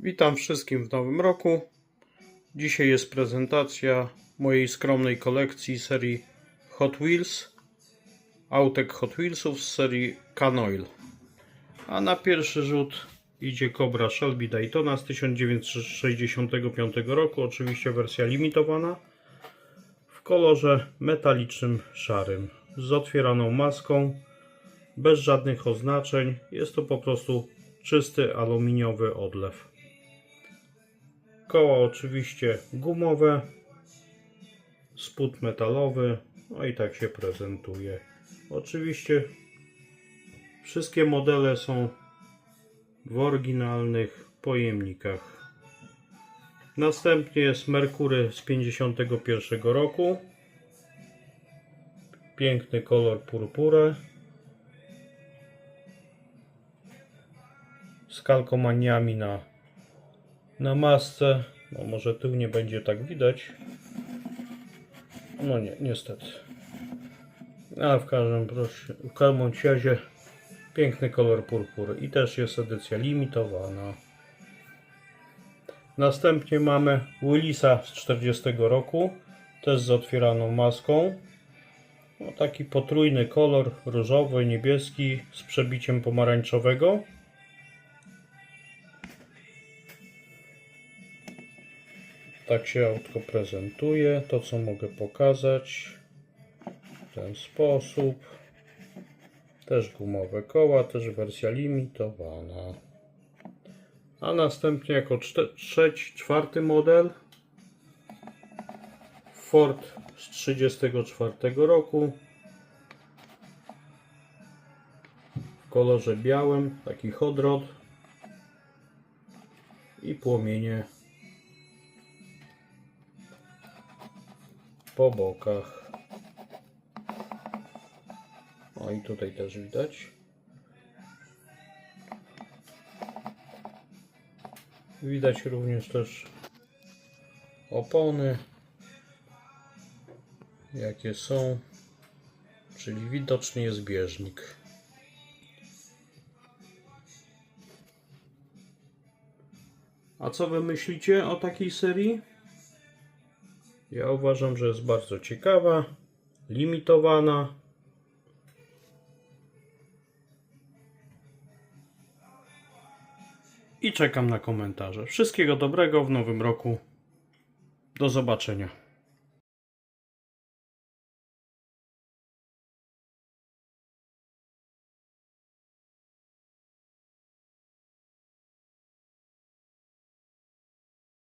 Witam wszystkim w nowym roku. Dzisiaj jest prezentacja mojej skromnej kolekcji serii Hot Wheels. Autek Hot Wheelsów z serii Canoil. A na pierwszy rzut idzie Cobra Shelby Daytona z 1965 roku. Oczywiście wersja limitowana. W kolorze metalicznym szarym. Z otwieraną maską. Bez żadnych oznaczeń. Jest to po prostu czysty aluminiowy odlew. Koła oczywiście gumowe, spód metalowy, no i tak się prezentuje. Oczywiście wszystkie modele są w oryginalnych pojemnikach. Następnie jest Merkury z 51 roku. Piękny kolor purpurę. Z kalkomaniami na na masce. No może tył nie będzie tak widać. No nie, niestety. Ale w każdym, w każdym razie piękny kolor purpury i też jest edycja limitowana. Następnie mamy Willisa z 40 roku, też z otwieraną maską. No, taki potrójny kolor, różowy, niebieski z przebiciem pomarańczowego. Tak się autko prezentuje. To co mogę pokazać w ten sposób. Też gumowe koła, też wersja limitowana. A następnie jako trzeci, czwarty model Ford z 34 roku w kolorze białym, taki hot rod i płomienie po bokach. O i tutaj też widać. Widać również też opony, jakie są, czyli widoczny jest bieżnik. A co wy myślicie o takiej serii? Ja uważam, że jest bardzo ciekawa, limitowana. I czekam na komentarze. Wszystkiego dobrego w nowym roku. Do zobaczenia.